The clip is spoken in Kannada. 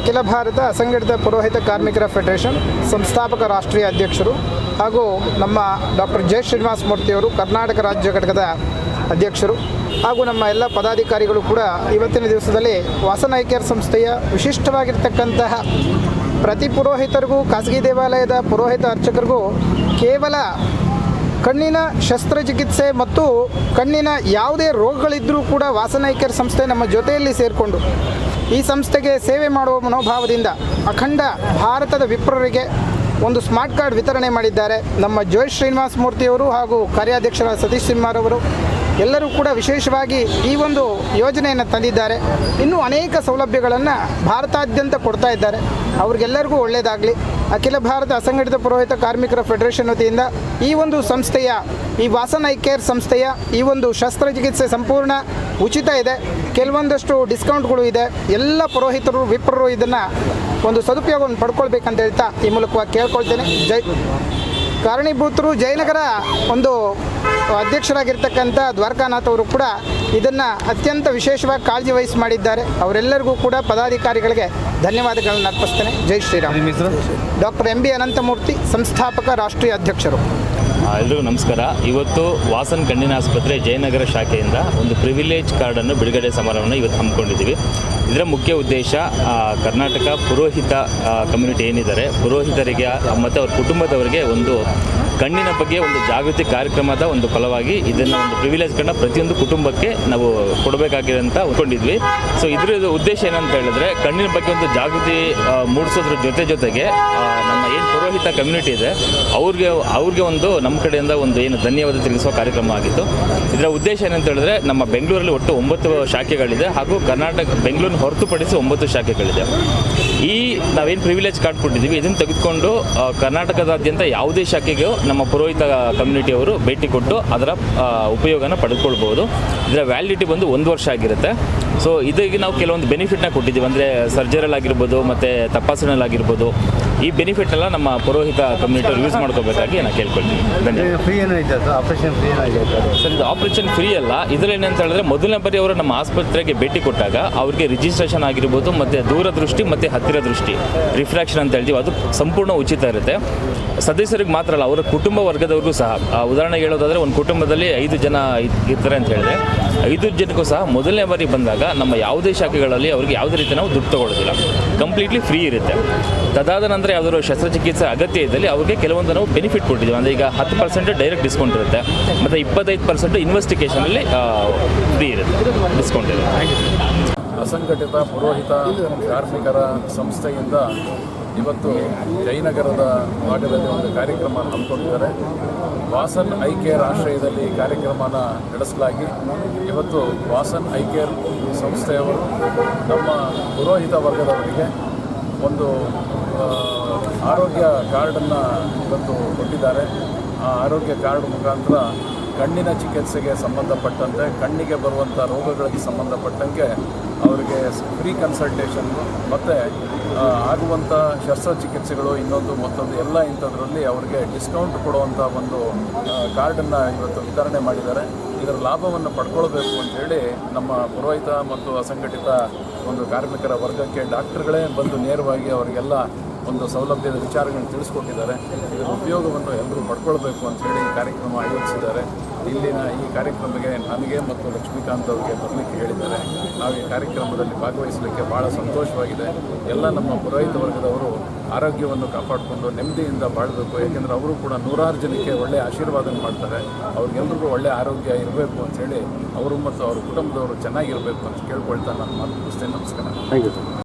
ಅಖಿಲ ಭಾರತ ಅಸಂಘಟಿತ ಪುರೋಹಿತ ಕಾರ್ಮಿಕರ ಫೆಡರೇಷನ್ ಸಂಸ್ಥಾಪಕ ರಾಷ್ಟ್ರೀಯ ಅಧ್ಯಕ್ಷರು ಹಾಗೂ ನಮ್ಮ ಡಾಕ್ಟರ್ ಜಯ ಶ್ರೀನಿವಾಸ ಮೂರ್ತಿಯವರು ಕರ್ನಾಟಕ ರಾಜ್ಯ ಘಟಕದ ಅಧ್ಯಕ್ಷರು ಹಾಗೂ ನಮ್ಮ ಎಲ್ಲ ಪದಾಧಿಕಾರಿಗಳು ಕೂಡ ಇವತ್ತಿನ ದಿವಸದಲ್ಲಿ ವಾಸನ ಐಕ್ಯರ್ ಸಂಸ್ಥೆಯ ವಿಶಿಷ್ಟವಾಗಿರ್ತಕ್ಕಂತಹ ಪ್ರತಿ ಪುರೋಹಿತರಿಗೂ, ಖಾಸಗಿ ದೇವಾಲಯದ ಪುರೋಹಿತ ಅರ್ಚಕರಿಗೂ ಕೇವಲ ಕಣ್ಣಿನ ಶಸ್ತ್ರಚಿಕಿತ್ಸೆ ಮತ್ತು ಕಣ್ಣಿನ ಯಾವುದೇ ರೋಗಗಳಿದ್ದರೂ ಕೂಡ ವಾಸನಾಯ್ಕರ್ ಸಂಸ್ಥೆ ನಮ್ಮ ಜೊತೆಯಲ್ಲಿ ಸೇರಿಕೊಂಡು ಈ ಸಂಸ್ಥೆಗೆ ಸೇವೆ ಮಾಡುವ ಮನೋಭಾವದಿಂದ ಅಖಂಡ ಭಾರತದ ವಿಪ್ರರಿಗೆ ಒಂದು ಸ್ಮಾರ್ಟ್ ಕಾರ್ಡ್ ವಿತರಣೆ ಮಾಡಿದ್ದಾರೆ. ನಮ್ಮ ಜೋಯ್ ಶ್ರೀನಿವಾಸ ಮೂರ್ತಿಯವರು ಹಾಗೂ ಕಾರ್ಯಾಧ್ಯಕ್ಷರ ಸತೀಶ್ ಸಿಂಹಾರವರು ಎಲ್ಲರೂ ಕೂಡ ವಿಶೇಷವಾಗಿ ಈ ಒಂದು ಯೋಜನೆಯನ್ನು ತಂದಿದ್ದಾರೆ. ಇನ್ನೂ ಅನೇಕ ಸೌಲಭ್ಯಗಳನ್ನು ಭಾರತಾದ್ಯಂತ ಕೊಡ್ತಾ ಇದ್ದಾರೆ. ಅವ್ರಿಗೆಲ್ಲರಿಗೂ ಒಳ್ಳೆಯದಾಗಲಿ ಅಖಿಲ ಭಾರತ ಅಸಂಘಟಿತ ಪುರೋಹಿತ ಕಾರ್ಮಿಕರ ಫೆಡರೇಷನ್ ವತಿಯಿಂದ ಈ ಒಂದು ಸಂಸ್ಥೆಯ, ಈ ವಾಸನ್ ಐ ಕೇರ್ ಸಂಸ್ಥೆಯ, ಈ ಒಂದು ಶಸ್ತ್ರಚಿಕಿತ್ಸೆ ಸಂಪೂರ್ಣ ಉಚಿತ ಇದೆ. ಕೆಲವೊಂದಷ್ಟು ಡಿಸ್ಕೌಂಟ್ಗಳು ಇದೆ. ಎಲ್ಲ ಪುರೋಹಿತರು, ವಿಪ್ರರು ಇದನ್ನು ಒಂದು ಸದುಪಯೋಗವನ್ನು ಪಡ್ಕೊಳ್ಬೇಕಂತ ಹೇಳ್ತಾ ಈ ಮೂಲಕವಾಗಿ ಕೇಳ್ಕೊಳ್ತೇನೆ. ಜೈ. ಕಾರಣೀಭೂತರು ಜಯನಗರ ಒಂದು ಅಧ್ಯಕ್ಷರಾಗಿರ್ತಕ್ಕಂಥ ದ್ವಾರಕಾನಾಥ್ ಅವರು ಕೂಡ ಇದನ್ನು ಅತ್ಯಂತ ವಿಶೇಷವಾಗಿ ಕಾಳಜಿ ವಹಿಸಿ ಮಾಡಿದ್ದಾರೆ. ಅವರೆಲ್ಲರಿಗೂ ಕೂಡ ಪದಾಧಿಕಾರಿಗಳಿಗೆ ಧನ್ಯವಾದಗಳನ್ನು ಅರ್ಪಿಸ್ತೇನೆ. ಜೈ Shriram. Doctor M B Ananthamurthy ಸಂಸ್ಥಾಪಕ ರಾಷ್ಟ್ರೀಯ ಅಧ್ಯಕ್ಷರು. ಎಲ್ರಿಗೂ ನಮಸ್ಕಾರ. ಇವತ್ತು ವಾಸನ್ ಕಣ್ಣಿನ ಆಸ್ಪತ್ರೆ ಜಯನಗರ ಶಾಖೆಯಿಂದ ಒಂದು ಪ್ರಿವಿಲೇಜ್ ಕಾರ್ಡನ್ನು ಬಿಡುಗಡೆ ಸಮಾರಂಭವನ್ನು ಇವತ್ತು ಹಮ್ಮಿಕೊಂಡಿದ್ದೀವಿ. ಇದರ ಮುಖ್ಯ ಉದ್ದೇಶ ಕರ್ನಾಟಕ ಪುರೋಹಿತ ಕಮ್ಯುನಿಟಿ ಏನಿದ್ದಾರೆ, ಪುರೋಹಿತರಿಗೆ, ಮತ್ತು ಅವ್ರ ಕುಟುಂಬದವರಿಗೆ ಒಂದು ಕಣ್ಣಿನ ಬಗ್ಗೆ ಒಂದು ಜಾಗೃತಿ ಕಾರ್ಯಕ್ರಮದ ಒಂದು ಫಲವಾಗಿ ಇದನ್ನು ಒಂದು ಪ್ರಿವಿಲೇಜ್ ಕಾರ್ಡ್ನ ಪ್ರತಿಯೊಂದು ಕುಟುಂಬಕ್ಕೆ ನಾವು ಕೊಡಬೇಕಾಗಿದೆ ಅಂತ ಅಂದ್ಕೊಂಡಿದ್ವಿ ಸೊ ಇದರ ಉದ್ದೇಶ ಏನಂತ ಹೇಳಿದ್ರೆ ಕಣ್ಣಿನ ಬಗ್ಗೆ ಒಂದು ಜಾಗೃತಿ ಮೂಡಿಸೋದ್ರ ಜೊತೆ ಜೊತೆಗೆ ನಮ್ಮ ಏನು ಪುರೋಹಿತ ಕಮ್ಯುನಿಟಿ ಇದೆ, ಅವ್ರಿಗೆ ಅವ್ರಿಗೆ ಒಂದು ನಮ್ಮ ಕಡೆಯಿಂದ ಒಂದು ಏನು ಧನ್ಯವಾದ ತಿಳಿಸುವ ಕಾರ್ಯಕ್ರಮ ಆಗಿತ್ತು. ಇದರ ಉದ್ದೇಶ ಏನಂತ ಹೇಳಿದ್ರೆ ನಮ್ಮ ಬೆಂಗಳೂರಲ್ಲಿ ಒಟ್ಟು ಒಂಬತ್ತು ಶಾಖೆಗಳಿದೆ ಹಾಗೂ ಕರ್ನಾಟಕ ಬೆಂಗಳೂರಿನ ಹೊರತುಪಡಿಸಿ ಒಂಬತ್ತು ಶಾಖೆಗಳಿದೆ. ಈ ನಾವೇನು ಪ್ರಿವಿಲೇಜ್ ಕಾರ್ಡ್ ಕೊಟ್ಟಿದ್ದೀವಿ, ಇದನ್ನು ತೆಗೆದುಕೊಂಡು ಕರ್ನಾಟಕದಾದ್ಯಂತ ಯಾವುದೇ ಶಾಖೆಗೂ ನಮ್ಮ ಪುರೋಹಿತ ಕಮ್ಯುನಿಟಿಯವರು ಭೇಟಿ ಕೊಟ್ಟು ಅದರ ಉಪಯೋಗನ ಪಡೆದುಕೊಳ್ಬೋದು ಇದರ ವ್ಯಾಲಿಡಿಟಿ ಬಂದು ಒಂದು ವರ್ಷ ಆಗಿರುತ್ತೆ. ಸೊ ಇದಾಗಿ ನಾವು ಕೆಲವೊಂದು ಬೆನಿಫಿಟ್ನ ಕೊಟ್ಟಿದ್ದೀವಿ. ಅಂದರೆ ಸರ್ಜರಲ್ ಆಗಿರ್ಬೋದು, ಮತ್ತು ತಪಾಸಣೆಲ್ ಆಗಿರ್ಬೋದು ಈ ಬೆನಿಫಿಟ್ ಎಲ್ಲ ನಮ್ಮ ಪುರೋಹಿತ ಕಮ್ಯುನಿಟಿ ಯೂಸ್ ಮಾಡ್ಕೋಬೇಕಾಗಿ ನಾನು ಕೇಳ್ಕೊಳ್ತೀನಿ. ಫ್ರೀ ಆಪರೇಷನ್ ಫ್ರೀ ಸರ್ ಇದು ಆಪರೇಷನ್ ಫ್ರೀ ಅಲ್ಲ. ಇದರಲ್ಲಿ ಏನಂತ ಹೇಳಿದ್ರೆ ಮೊದಲನೇ ಬಾರಿ ಅವರು ನಮ್ಮ ಆಸ್ಪತ್ರೆಗೆ ಭೇಟಿ ಕೊಟ್ಟಾಗ ಅವ್ರಿಗೆ ರಿಜಿಸ್ಟ್ರೇಷನ್ ಆಗಿರ್ಬೋದು ಮತ್ತು ದೂರದೃಷ್ಟಿ ಮತ್ತು ಹತ್ತಿರ ದೃಷ್ಟಿ ರಿಫ್ರಾಕ್ಷನ್ ಅಂತ ಹೇಳ್ತೀವಿ. ಅದು ಸಂಪೂರ್ಣ ಉಚಿತ ಇರುತ್ತೆ. ಸದಸ್ಯರಿಗೆ ಮಾತ್ರ ಅಲ್ಲ ಅವರ ಕುಟುಂಬ ವರ್ಗದವ್ರಿಗೂ ಸಹ. ಉದಾಹರಣೆ ಉದಾಹರಣೆಗೆ ಹೇಳೋದಾದರೆ ಒಂದು ಕುಟುಂಬದಲ್ಲಿ ಐದು ಜನ ಇರ್ತಾರೆ ಅಂತ ಹೇಳಿದ್ರೆ ಐದು ಜನಕ್ಕೂ ಸಹ ಮೊದಲನೇ ಬಾರಿ ಬಂದಾಗ ನಮ್ಮ ಯಾವುದೇ ಶಾಖೆಗಳಲ್ಲಿ ಅವ್ರಿಗೆ ಯಾವುದೇ ರೀತಿ ನಾವು ದುಡ್ಡು ತಗೊಳ್ಳೋದಿಲ್ಲ ಕಂಪ್ಲೀಟ್ಲಿ ಫ್ರೀ ಇರುತ್ತೆ. ತದಾದ ನಂತರ ಯಾವುದಾದ್ರು ಶಸ್ತ್ರಚಿಕಿತ್ಸೆ ಅಗತ್ಯ ಇದ್ದಲ್ಲಿ ಅವ್ರಿಗೆ ಕೆಲವೊಂದು ನಾವು ಬೆನಿಫಿಟ್ ಕೊಟ್ಟಿದ್ದೀವಿ. ಅಂದರೆ ಈಗ ಹತ್ತು ಪರ್ಸೆಂಟ್ ಡೈರೆಕ್ಟ್ ಡಿಸ್ಕೌಂಟ್ ಇರುತ್ತೆ. ಮತ್ತು ಇಪ್ಪತ್ತೈದು ಪರ್ಸೆಂಟ್ ಇನ್ವೆಸ್ಟಿಗೇಷನಲ್ಲಿ ಫ್ರೀ ಇರುತ್ತೆ. ಡಿಸ್ಕೌಂಟ್ ಇರುತ್ತೆ. ಅಸಂಘಟಿತ ಪುರೋಹಿತ ಕಾರ್ಮಿಕರ ಸಂಸ್ಥೆಯಿಂದ ಇವತ್ತು ಜಯನಗರದ ಭಾಗದಲ್ಲಿ ಒಂದು ಕಾರ್ಯಕ್ರಮ ಹಮ್ಮಿಕೊಂಡಿದ್ದಾರೆ. ವಾಸನ್ ಐ ಕೇರ್ ಆಶ್ರಯದಲ್ಲಿ ಕಾರ್ಯಕ್ರಮನ ನಡೆಸಲಾಗಿ ಇವತ್ತು ವಾಸನ್ ಐ ಕೇರ್ ಸಂಸ್ಥೆಯವರು ನಮ್ಮ ಪುರೋಹಿತ ವರ್ಗದವರಿಗೆ ಒಂದು ಆರೋಗ್ಯ ಕಾರ್ಡನ್ನು ಇವತ್ತು ಕೊಟ್ಟಿದ್ದಾರೆ. ಆ ಆರೋಗ್ಯ ಕಾರ್ಡ್ ಮುಖಾಂತರ ಕಣ್ಣಿನ ಚಿಕಿತ್ಸೆಗೆ ಸಂಬಂಧಪಟ್ಟಂತೆ, ಕಣ್ಣಿಗೆ ಬರುವಂಥ ರೋಗಗಳಿಗೆ ಸಂಬಂಧಪಟ್ಟಂಗೆ ಅವರಿಗೆ ಫ್ರೀ ಕನ್ಸಲ್ಟೇಷನ್ ಮತ್ತು ಆಗುವಂಥ ಶಸ್ತ್ರಚಿಕಿತ್ಸೆಗಳು ಇನ್ನೊಂದು ಮತ್ತೊಂದು ಎಲ್ಲ ಇಂಥದ್ರಲ್ಲಿ ಅವರಿಗೆ ಡಿಸ್ಕೌಂಟ್ ಕೊಡುವಂಥ ಒಂದು ಕಾರ್ಡನ್ನು ಇವತ್ತು ವಿತರಣೆ ಮಾಡಿದ್ದಾರೆ. ಇದರ ಲಾಭವನ್ನು ಪಡ್ಕೊಳ್ಬೇಕು ಅಂತೇಳಿ ನಮ್ಮ ಪುರೋಹಿತ ಮತ್ತು ಅಸಂಘಟಿತ ಒಂದು ಕಾರ್ಮಿಕರ ವರ್ಗಕ್ಕೆ ಡಾಕ್ಟ್ರುಗಳೇ ಬಂದು ನೇರವಾಗಿ ಅವರಿಗೆಲ್ಲ ಒಂದು ಸೌಲಭ್ಯದ ವಿಚಾರಗಳನ್ನು ತಿಳಿಸ್ಕೊಟ್ಟಿದ್ದಾರೆ. ಇದರ ಉಪಯೋಗವನ್ನು ಎಲ್ಲರೂ ಪಡ್ಕೊಳ್ಬೇಕು ಅಂತ ಹೇಳಿ ಈ ಕಾರ್ಯಕ್ರಮ ಆಯೋಜಿಸಿದ್ದಾರೆ. ಇಲ್ಲಿನ ಈ ಕಾರ್ಯಕ್ರಮಕ್ಕೆ ನನಗೆ ಮತ್ತು ಲಕ್ಷ್ಮೀಕಾಂತ್ ಅವರಿಗೆ ಬರಲಿಕ್ಕೆ ಹೇಳಿದ್ದಾರೆ. ನಾವು ಈ ಕಾರ್ಯಕ್ರಮದಲ್ಲಿ ಭಾಗವಹಿಸಲಿಕ್ಕೆ ಭಾಳ ಸಂತೋಷವಾಗಿದೆ. ಎಲ್ಲ ನಮ್ಮ ಪುರೋಹಿತ ವರ್ಗದವರು ಆರೋಗ್ಯವನ್ನು ಕಾಪಾಡಿಕೊಂಡು ನೆಮ್ಮದಿಯಿಂದ ಬಾಳಬೇಕು. ಏಕೆಂದರೆ ಅವರು ಕೂಡ ನೂರಾರು ಜನಕ್ಕೆ ಒಳ್ಳೆಯ ಆಶೀರ್ವಾದ ಮಾಡ್ತಾರೆ. ಅವ್ರಿಗೆಲ್ರಿಗೂ ಒಳ್ಳೆಯ ಆರೋಗ್ಯ ಇರಬೇಕು ಅಂತೇಳಿ ಅವರು ಮತ್ತು ಅವ್ರ ಕುಟುಂಬದವರು ಚೆನ್ನಾಗಿರಬೇಕು ಅಂತ ಕೇಳ್ಕೊಳ್ತಾ ನಾನು ಮಾತು ಮುಗಿಸ್ತೇನೆ. ನಮಸ್ಕಾರ. Thank you